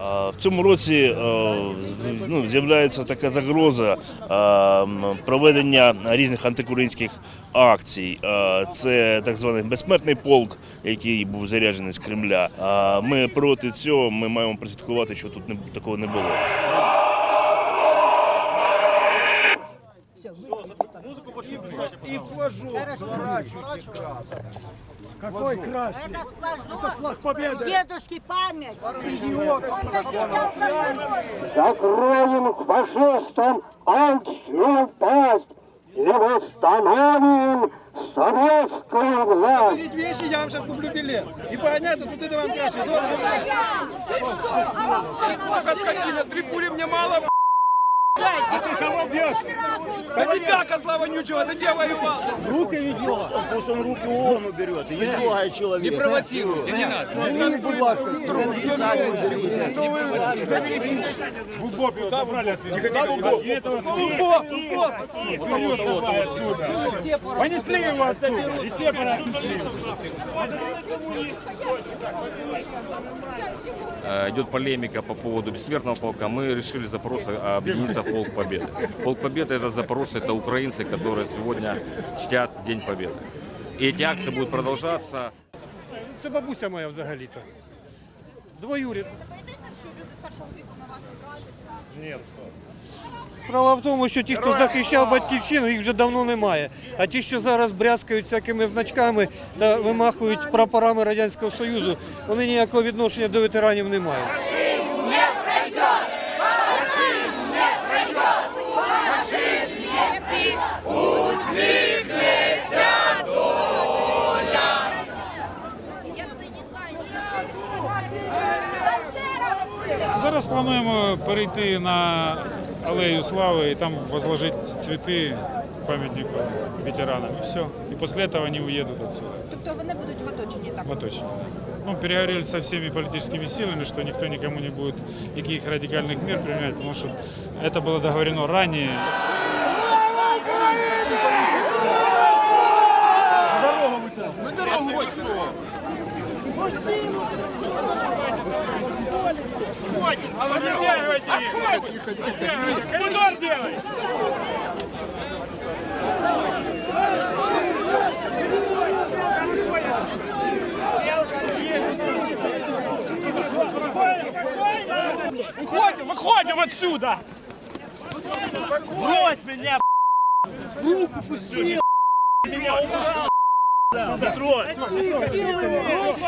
В цьому році е, ну, з'являється така загроза е, проведення різних антикуринських акцій. Е, Це так званий безсмертний полк, який був заряджений з Кремля. Ми проти цього ми маємо прослідкувати, що тут такого не було. И флажок сворачивайте красный. Какой красный? Это флаг победы. Дедушки память. Закроем фашистам алчную пасть и восстановим советскую власть. Ведь вещи, я вам сейчас куплю билет. И понятно, тут это вам красный. Скотина, три пули мне мало. А ты кого бьешь? Да тебя, козла вонючего, ты где воевал? Руки від нього. Пусть він руки он уберет і не трогає чоловіка. Не провоцируй, не надо. Мені, будь ласка, руки самі уберіть. Понесли его отсюда, и все понесли. Э, идет полемика по поводу бессмертного полка, мы решили запрос объединиться в Полк Победы. Полк Победы это запрос, это украинцы, которые сегодня чтят День Победы. И эти акции будут продолжаться. Це бабуся моя взагалі-то. Двоюрідна. Ні. Справа в тому, що ті, хто захищав батьківщину, їх вже давно немає. А ті, що зараз брязкають всякими значками та вимахують прапорами Радянського Союзу, вони ніякого відношення до ветеранів не мають. Зараз плануємо перейти на алею слави і там возложити цвіти пам'ятнику ветеранам. І все. І після цього вони уїдуть отсюда. Тобто вони будуть в оточенні так? Вот точно. Ну, переговорили со всеми политическими силами, что никто никому не будет никаких радикальных мер применять, потому что это было договорено ранее. Коридор делай! Уходим, выходим отсюда! Брось меня! Руку пусти! Меня убрал! Да, Петро! Руку!